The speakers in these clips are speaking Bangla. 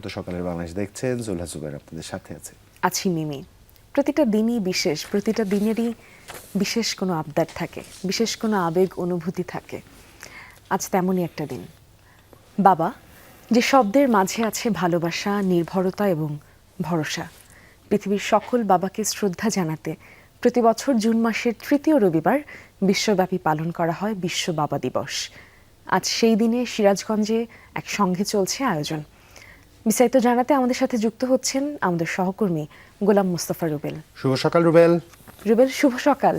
স্বাগত সকালের বাংলাদেশ দেখছেন, জোলহা জুবের আপনাদের সাথে আছে। আছি মিমি। প্রতিটা দিনই বিশেষ, প্রতিটা দিনেরই বিশেষ কোনো আবদার থাকে, বিশেষ কোনো আবেগ, অনুভূতি থাকে। আজ তেমনই একটা দিন। বাবা, যে শব্দের মাঝে আছে ভালোবাসা, নির্ভরতা এবং ভরসা, পৃথিবীর সকল বাবাকে শ্রদ্ধা জানাতে প্রতি বছর জুন মাসের তৃতীয় রবিবার বিশ্বব্যাপী পালন করা হয় বিশ্ব বাবা দিবস। আজ সেই দিনে সিরাজগঞ্জে এক সঙ্গে চলছে আয়োজন। বিস্তারিত জানাতে আমাদের সাথে যুক্ত হচ্ছেন আমাদের সহকর্মী গোলাম মুস্তফা রুবেল। শুভ সকাল রুবেল। রুবেল শুভ সকাল।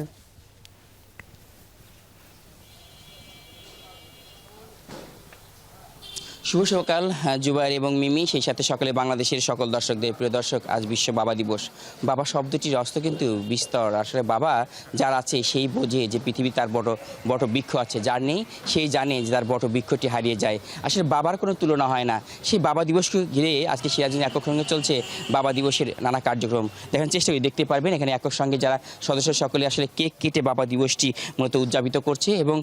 শুভ সকাল জুবাইর এবং মিমি। সেই সাথে সকালে বাংলাদেশের সকল দর্শকদের। প্রিয় দর্শক, আজ বিশ্ব বাবা দিবস। বাবা শব্দটির অর্থ কিন্তু বিস্তর। আসলে বাবা যার আছে সেই বোঝে যে পৃথিবী তার বড় বট বৃক্ষ আছে। যার নেই, সেই জানে যে তার বট বৃক্ষটি হারিয়ে যায়। আসলে বাবার কোনো তুলনা হয় না। সেই বাবা দিবসকে ঘিরে আজকে সিরাজগঞ্জ একক সঙ্গে চলছে বাবা দিবসের নানা কার্যক্রম। দেখার চেষ্টা করি, দেখতে পারবেন এখানে একক সঙ্গে যারা সদস্য সকলে আসলে কেক কেটে বাবা দিবসটি মূলত উদযাপিত করছে এবং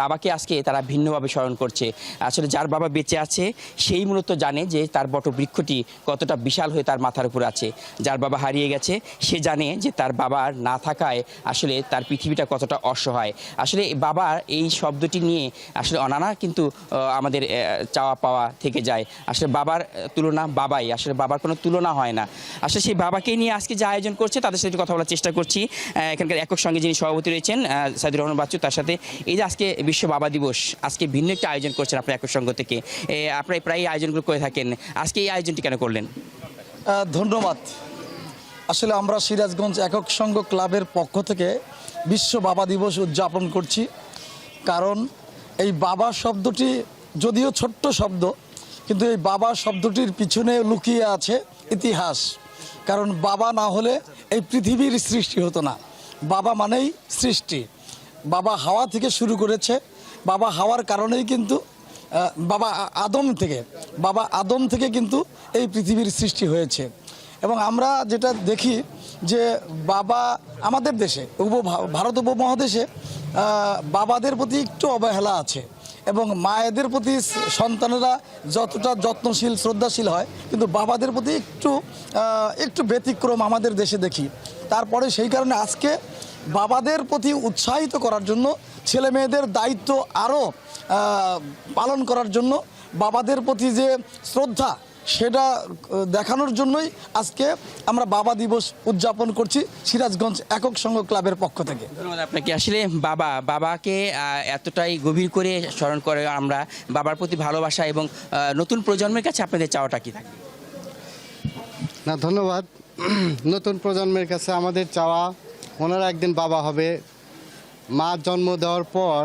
বাবাকে আজকে তারা ভিন্নভাবে স্মরণ করছে। আসলে যার বাবা বেঁচে আছে, সেই মূলত জানে যে তার বট বৃক্ষটি কতটা বিশাল হয়ে তার মাথার উপর আছে। যার বাবা হারিয়ে গেছে, সে জানে যে তার বাবার না থাকায় আসলে তার পৃথিবীটা কতটা অসহায়। আসলে বাবার এই শব্দটি নিয়ে আসলে অনানা কিন্তু আমাদের চাওয়া পাওয়া থেকে যায়। আসলে বাবার তুলনা বাবাই, আসলে বাবার কোনো তুলনা হয় না। আসলে সেই বাবাকে নিয়ে আজকে যে আয়োজন করছে, তাদের সাথে কথা বলার চেষ্টা করছি। এখানকার একক সঙ্গে যিনি সভাপতি রয়েছেন সাইদুর রহমান বাচ্চু, তার সাথে এই যে আজকে বিশ্ব বাবা দিবস, আজকে ভিন্ন একটা আয়োজন করছেন আপনার একক সঙ্গ থেকে। আপনারা প্রায় আয়োজনগুলো করে থাকেন। আজকে এই আয়োজনটি কেন করলেন? ধন্যবাদ। আসলে আমরা সিরাজগঞ্জ একক সংঘ ক্লাবের পক্ষ থেকে বিশ্ব বাবা দিবস উদযাপন করছি। কারণ এই বাবা শব্দটি যদিও ছোট্ট শব্দ, কিন্তু এই বাবা শব্দটির পিছনে লুকিয়ে আছে ইতিহাস। কারণ বাবা না হলে এই পৃথিবীর সৃষ্টি হতো না। বাবা মানেই সৃষ্টি। বাবা হাওয়া থেকে শুরু করেছে। বাবা হাওয়ার কারণেই কিন্তু বাবা আদম থেকে, বাবা আদম থেকে কিন্তু এই পৃথিবীর সৃষ্টি হয়েছে। এবং আমরা যেটা দেখি যে বাবা আমাদের দেশে, উপ ভারত উপমহাদেশে বাবাদের প্রতি একটু অবহেলা আছে। এবং মায়েদের প্রতি সন্তানেরা যতটা যত্নশীল, শ্রদ্ধাশীল হয়, কিন্তু বাবাদের প্রতি একটু একটু ব্যতিক্রম আমাদের দেশে দেখি। তারপরে সেই কারণে আজকে বাবাদের প্রতি উৎসাহিত করার জন্য ছেলে মেয়েদের দায়িত্ব আরও পালন করার জন্য বাবাদের প্রতি যে শ্রদ্ধা সেটা দেখানোর জন্যই আজকে আমরা বাবা দিবস উদযাপন করছি সিরাজগঞ্জ একক সংঘ ক্লাবের পক্ষ থেকে। ধন্যবাদ আপনাকে। আসলে বাবা বাবাকে এতটাই গভীর করে স্মরণ করে আমরা বাবার প্রতি ভালোবাসা এবং নতুন প্রজন্মের কাছে আপনাদের চাওয়াটা কি থাকে? না ধন্যবাদ। নতুন প্রজন্মের কাছে আমাদের চাওয়া ওনারা একদিন বাবা হবে। মা জন্ম দেওয়ার পর,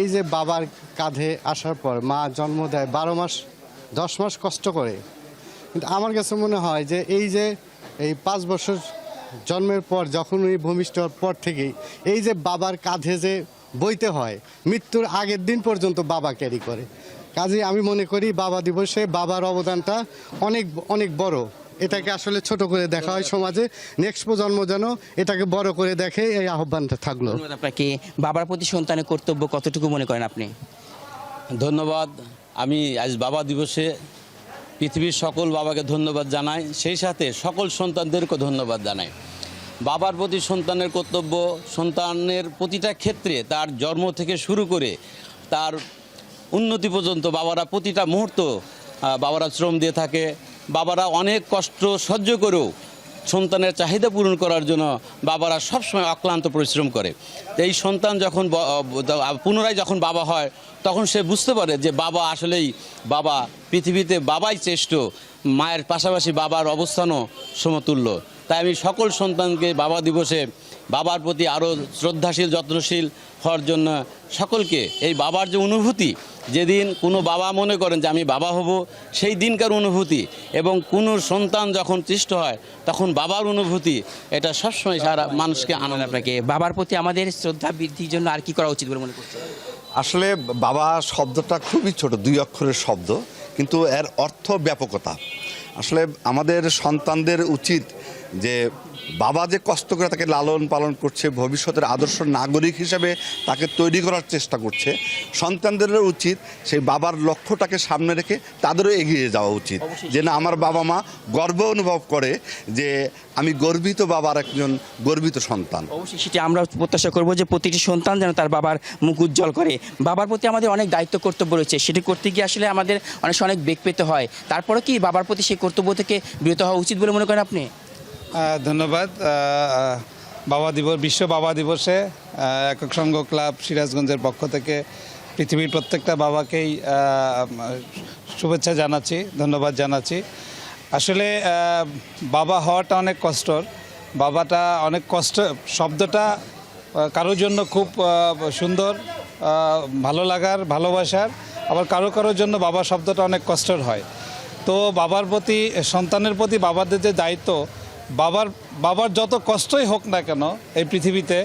এই যে বাবার কাঁধে আসার পর, মা জন্ম দেয় বারো মাস, দশ মাস কষ্ট করে। কিন্তু আমার কাছে মনে হয় যে এই যে এই পাঁচ বছর জন্মের পর, যখন উনি ভূমিষ্ঠ পর থেকেই, এই যে বাবার কাঁধে যে বইতে হয়, মৃত্যুর আগের দিন পর্যন্ত বাবা ক্যারি করে। কাজে আমি মনে করি বাবা দিবসে বাবার অবদানটা অনেক অনেক বড়। এটাকে আসলে ছোট করে দেখা হয় সমাজে। নেক্সট প্রজন্ম যেন এটাকে বড় করে দেখে এই আহ্বানটা থাকল। আপনাকে। বাবার প্রতি সন্তানের কর্তব্য কতটুকু মনে করেন আপনি? ধন্যবাদ। আমি আজ বাবা দিবসে পৃথিবীর সকল বাবাকে ধন্যবাদ জানাই। সেই সাথে সকল সন্তানদেরকে ধন্যবাদ জানাই। বাবার প্রতি সন্তানের কর্তব্য সন্তানের প্রতিটা ক্ষেত্রে তার জন্ম থেকে শুরু করে তার উন্নতি পর্যন্ত বাবারা প্রতিটা মুহূর্ত বাবারা শ্রম দিয়ে থাকে। বাবারা অনেক কষ্ট সহ্য করেও সন্তানের চাহিদা পূরণ করার জন্য বাবারা সবসময় অক্লান্ত পরিশ্রম করে। এই সন্তান যখন পুনরায় যখন বাবা হয়, তখন সে বুঝতে পারে যে বাবা আসলেই বাবা, পৃথিবীতে বাবাই চেষ্ট মায়ের পাশাপাশি বাবার অবস্থানও সমতুল্য। তাই আমি সকল সন্তানকে বাবা দিবসে বাবার প্রতি আরও শ্রদ্ধাশীল যত্নশীল হওয়ার জন্য সকলকে এই বাবার যে অনুভূতি যেদিন কোনো বাবা মনে করেন যে আমি বাবা হব সেই দিনকার অনুভূতি এবং কোনো সন্তান যখন সৃষ্ট হয় তখন বাবার অনুভূতি এটা সবসময় সারা মানুষকে আনন্দ আপনাকে বাবার প্রতি আমাদের শ্রদ্ধা বৃদ্ধির জন্য আর কি করা উচিত বলে মনে করছেন? আসলে বাবা শব্দটা খুবই ছোট দুই অক্ষরের শব্দ কিন্তু এর অর্থ ব্যাপকতা। আসলে আমাদের সন্তানদের উচিত যে বাবা যে কষ্ট করে তাকে লালন পালন করছে ভবিষ্যতের আদর্শ নাগরিক হিসেবে তাকে তৈরি করার চেষ্টা করছে সন্তানদেরও উচিত সেই বাবার লক্ষ্যটাকে সামনে রেখে তাদেরও এগিয়ে যাওয়া উচিত। যে না আমার বাবা মা গর্ব অনুভব করে যে আমি গর্বিত বাবার একজন গর্বিত সন্তান। অবশ্যই সেটি আমরা প্রত্যাশা করব যে প্রতিটি সন্তান যেন তার বাবার মুখ উজ্জ্বল করে। বাবার প্রতি আমাদের অনেক দায়িত্ব কর্তব্য রয়েছে সেটি করতে গিয়ে আসলে আমাদের অনেক অনেক বেগ পেতে হয়। তারপরে কি বাবার প্রতি সেই কর্তব্য থেকে বিরত হওয়া উচিত বলে মনে করেন আপনি? ধন্যবাদ। বাবা দিবস, বিশ্ব বাবা দিবসে একক সংঘ ক্লাব সিরাজগঞ্জের পক্ষ থেকে পৃথিবীর প্রত্যেকটা বাবাকেই শুভেচ্ছা জানাচ্ছি, ধন্যবাদ জানাচ্ছি। আসলে বাবা হওয়াটা অনেক কষ্টর। বাবাটা অনেক কষ্ট, শব্দটা কারোর জন্য খুব সুন্দর ভালো লাগার, ভালোবাসার, আবার কারও কারোর জন্য বাবা শব্দটা অনেক কষ্টর হয়। তো বাবার প্রতি, সন্তানের প্রতি বাবাদের যে দায়িত্ব বাবার বাবার যত কষ্টই হোক না কেন এই পৃথিবীতে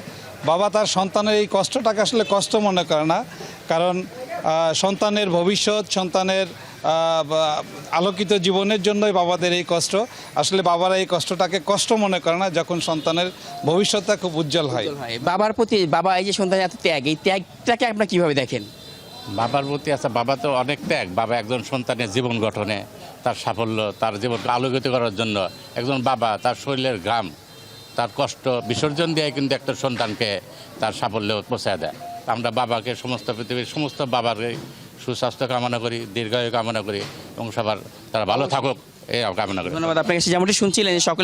বাবা তার সন্তানের এই কষ্টটাকে আসলে কষ্ট মনে করে না। কারণ সন্তানের ভবিষ্যৎ সন্তানের আলোকিত জীবনের জন্যই বাবাদের এই কষ্ট। আসলে বাবারা এই কষ্টটাকে কষ্ট মনে করে না যখন সন্তানের ভবিষ্যৎটা খুব উজ্জ্বল হয়। বাবার প্রতি বাবা এই যে সন্তানের এত ত্যাগ এই ত্যাগটাকে আপনারা কীভাবে দেখেন? বাবার প্রতি আছে বাবা তো অনেক ত্যাগ। বাবা একজন সন্তানের জীবন গঠনে। তার সাফল্য, তার জীবনকে আলোকিত করার জন্য একজন বাবা, তার শরীরের গ্রাম তার কষ্ট বিসর্জন দিয়ে কিন্তু একটা সন্তানকে তার সাফল্য পৌঁছায় দেয়। আমরা বাবাকে, সমস্ত পৃথিবীর সমস্ত বাবার সুস্বাস্থ্য কামনা করি, দীর্ঘায়ু কামনা করি এবং সবার তারা ভালো থাকুক।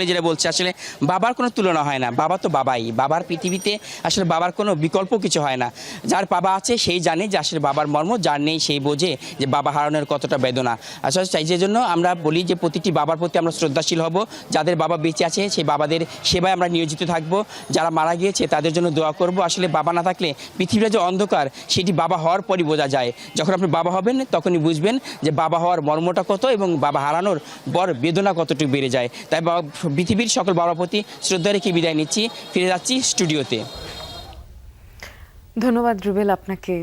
যেটা বলছে, আসলে বাবার কোনো তুলনা হয় না, বাবা তো বাবাই, বাবার পৃথিবীতে আসলে বাবার কোনো বিকল্প কিছু হয় না। যার বাবা আছে, সেই জানে যে আসলে বাবার মর্ম, যার নেই সেই বোঝে যে বাবা হারানোর কতটা বেদনা। আসলে যে জন্য আমরা বলি যে প্রতিটি বাবার প্রতি আমরা শ্রদ্ধাশীল হব, যাদের বাবা বেঁচে আছে, সেই বাবাদের সেবায় আমরা নিয়োজিত থাকব। যারা মারা গিয়েছে, তাদের জন্য দোয়া করব। আসলে বাবা না থাকলে পৃথিবীর যে অন্ধকার, সেটি বাবা হওয়ার পরই বোঝা যায়। যখন আপনি বাবা হবেন, তখনই বুঝবেন যে বাবা হওয়ার মর্মটা কত এবং বাবা হারানোর পর বেদনা কতটুকু বেড়ে যায়? তাই পৃথিবীর সকল বাবার প্রতি শ্রদ্ধা রেখে বিদায় নিচ্ছি। ফিরে যাচ্ছি স্টুডিওতে। ধন্যবাদ রুবেল আপনাকে।